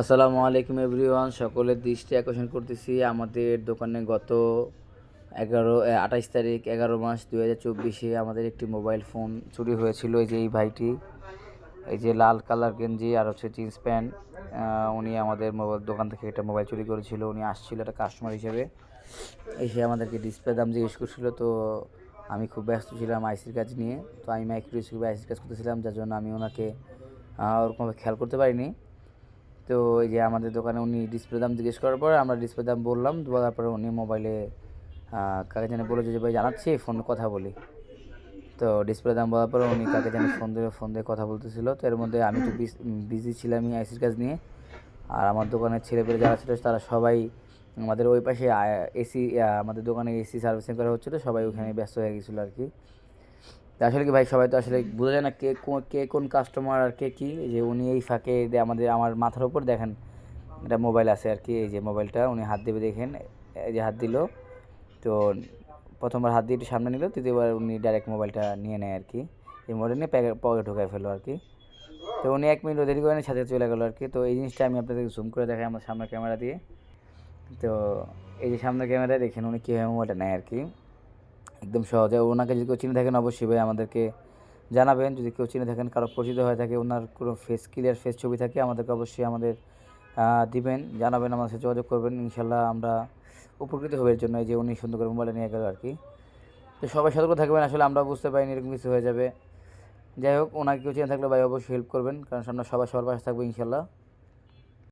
আসসালামু আলাইকুম এভরিওয়ান, সকলের দৃষ্টি আকর্ষণ করতেছি আমাদের দোকানে গত এগারো আঠাইশ তারিখ, এগারো মাস দু হাজার চব্বিশে আমাদের একটি মোবাইল ফোন চুরি হয়েছিল। এই যে এই ভাইটি, এই যে লাল কালার গেঞ্জি আর হচ্ছে জিন্স প্যান্ট উনি আমাদের মোবাইল, দোকান থেকে একটা মোবাইল চুরি করেছিল। উনি আসছিল একটা কাস্টমার হিসেবে। এসে আমাদেরকে ডিসপ্লে দাম জিজ্ঞেস করছিল, তো আমি খুব ব্যস্ত ছিলাম আইসির কাজ নিয়ে। তো আমি মাইক্রো আইসির কাজ করতেছিলাম, যার জন্য আমি ওনাকে ওরকমভাবে খেয়াল করতে পারিনি। তো এই যে আমাদের দোকানে উনি ডিসপ্লে দাম জিজ্ঞেস করার পর আমরা ডিসপ্লে দাম বললাম, বলার পরে উনি মোবাইলে কাকে জানি বলে যে, ভাই, জানাচ্ছি ফোন কথা বলি। তো ডিসপ্লে দাম বলার পরে উনি কাকে জানি ফোন দিয়ে ফোন দিয়ে কথা বলতেছিল। তো এর মধ্যে আমি তো বিজি ছিলামই আইসির কাজ নিয়ে। আর আমার দোকানের ছেলেপেলে যারা ছিল, তারা সবাই আমাদের ওই পাশে এসি আমাদের দোকানে এসি সার্ভিসিং করা হচ্ছিল, সবাই ওখানে ব্যস্ত হয়ে গেছিল আর কি। আসলে কি ভাই, সবাই তো আসলে বোঝা যায় না কে কে কোন কাস্টমার আর কে কি? যে উনি এই ফাঁকে আমাদের, আমার মাথার উপর দেখেন, একটা মোবাইল আছে আর কি, এই যে মোবাইলটা উনি হাত দেবে দেখেন, এই যে হাত দিল, তো প্রথমবার হাত দিয়ে একটু সামনে নিল, তৃতীয়বার উনি ডাইরেক্ট মোবাইলটা নিয়ে নেয় আর কি, এই মোবাইল নিয়ে পকেট ঢুকায় ফেলো আর কি। তো উনি এক মিনিট দেরি করে সাথে চলে গেলো আর কি, তো এই জিনিসটা আমি আপনাদেরকে জুম করে দেখাই আমার সামনের ক্যামেরা দিয়ে। তো এই যে সামনের ক্যামেরায় দেখেন উনি কীভাবে মোবাইলটা নেয় আর কি। একদম সহজে। ওনাকে যদি কেউ চিনে থাকেন, অবশ্যই ভাই আমাদেরকে জানাবেন। যদি কেউ চিনে থাকেন, কারও পরিচিত হয়ে থাকে, ওনার কোনো ফেস ক্লিয়ার ফেস ছবি থাকে, আমাদেরকে অবশ্যই আমাদের দিবেন, জানাবেন, আমাদের সাথে যোগাযোগ করবেন। ইনশাল্লাহ আমরা উপকৃত হবে এর জন্য যে উনি সুন্দর করে মোবাইলে নিয়ে গেল আর কি তো সবাই সতর্ক থাকবেন, আসলে আমরা বুঝতে পারিনি এরকম কিছু হয়ে যাবে। যাই হোক, ওনাকে কেউ চিনে থাকলে ভাই অবশ্যই হেল্প করবেন, কারণ আমরা সবাই সবার পাশে থাকব ইনশাল্লাহ